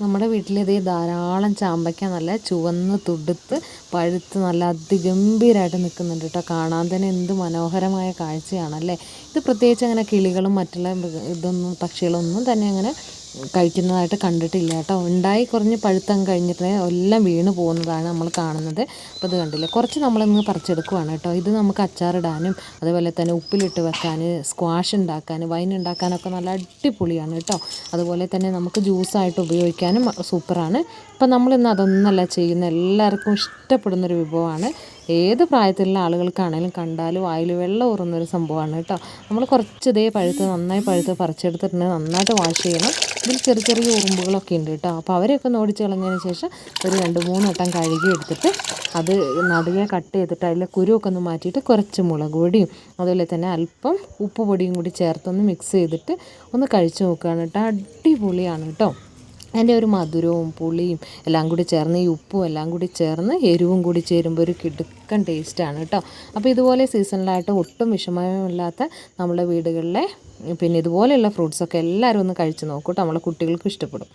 നമ്മുടെ വീട്ടിലിതേ ധാരാളം ചാമ്പയ്ക്ക നല്ല ചുവന്ന് തുടുത്ത് പഴുത്ത് നല്ല അതിഗംഭീരമായിട്ട് നിൽക്കുന്നുണ്ട് കേട്ടോ കാണാൻ തന്നെ എന്ത് മനോഹരമായ കാഴ്ചയാണല്ലേ? ഇത് പ്രത്യേകിച്ച് അങ്ങനെ കിളികളും മറ്റുള്ള ഇതൊന്നും പക്ഷികളൊന്നും തന്നെ അങ്ങനെ കഴിക്കുന്നതായിട്ട് കണ്ടിട്ടില്ല കേട്ടോ. ഉണ്ടായി കുറഞ്ഞ് പഴുത്തം കഴിഞ്ഞിട്ട് എല്ലാം വീണ് പോകുന്നതാണ് നമ്മൾ കാണുന്നത്. അപ്പോൾ ഇത് കണ്ടില്ല? കുറച്ച് നമ്മളിന്ന് പറിച്ചെടുക്കുവാണ് കേട്ടോ. ഇത് നമുക്ക് അച്ചാറിടാനും അതുപോലെ തന്നെ ഉപ്പിലിട്ട് വെക്കാൻ സ്ക്വാഷ് ഉണ്ടാക്കാൻ വൈൻ ഉണ്ടാക്കാനൊക്കെ നല്ല അടിപൊളിയാണ് കേട്ടോ. അതുപോലെ തന്നെ നമുക്ക് ജ്യൂസായിട്ട് ഉപയോഗിക്കാനും സൂപ്പറാണ് ഇപ്പം നമ്മളിന്ന് അതൊന്നല്ല ചെയ്യുന്ന എല്ലാവർക്കും ഇഷ്ടപ്പെടുന്നൊരു വിഭവമാണ്. ഏത് പ്രായത്തിലുള്ള ആളുകൾക്കാണെങ്കിലും കണ്ടാലും വായിൽ വെള്ളം ഊറുന്നൊരു സംഭവമാണ് കേട്ടോ. നമ്മൾ കുറച്ച് ഇതേ പഴുത്ത് നന്നായി പഴുത്ത് പറിച്ചെടുത്തിട്ടുണ്ട് നന്നായിട്ട് വാഷ് ചെയ്യണം. ഇതിൽ ചെറിയ ചെറിയ ഉറുമ്പുകളൊക്കെ ഉണ്ട് കേട്ടോ. അപ്പോൾ അവരെയൊക്കെ നോടിച്ച് കളഞ്ഞതിന് ശേഷം ഒരു രണ്ട് മൂന്ന് വട്ടം കഴുകി എടുത്തിട്ട് അത് നടുവെ കട്ട് ചെയ്തിട്ട് അതിലെ കുരുവൊക്കെ ഒന്ന് മാറ്റിയിട്ട് കുറച്ച് മുളക് പൊടിയും അതുപോലെ തന്നെ അല്പം ഉപ്പ് പൊടിയും കൂടി ചേർത്തൊന്ന് മിക്സ് ചെയ്തിട്ട് ഒന്ന് കഴിച്ച് നോക്കുകയാണ് കേട്ടോ. അടിപൊളിയാണ് കേട്ടോ. അതിന്റെ ഒരു മധുരവും പുളിയും എല്ലാം കൂടി ചേർന്ന് ഈ ഉപ്പും എല്ലാം കൂടി ചേർന്ന് എരിവും കൂടി ചേരുമ്പോൾ ഒരു കിടുക്കൻ ടേസ്റ്റാണ് കേട്ടോ. അപ്പോൾ ഇതുപോലെ സീസണലായിട്ട് ഒട്ടും വിഷമയമില്ലാത്ത നമ്മുടെ വീടുകളിലെ പിന്നെ ഇതുപോലെയുള്ള ഫ്രൂട്ട്സൊക്കെ എല്ലാവരും ഒന്ന് കഴിച്ച് നോക്കൂ കേട്ടോ. നമ്മളെ കുട്ടികൾക്ക് ഇഷ്ടപ്പെടും.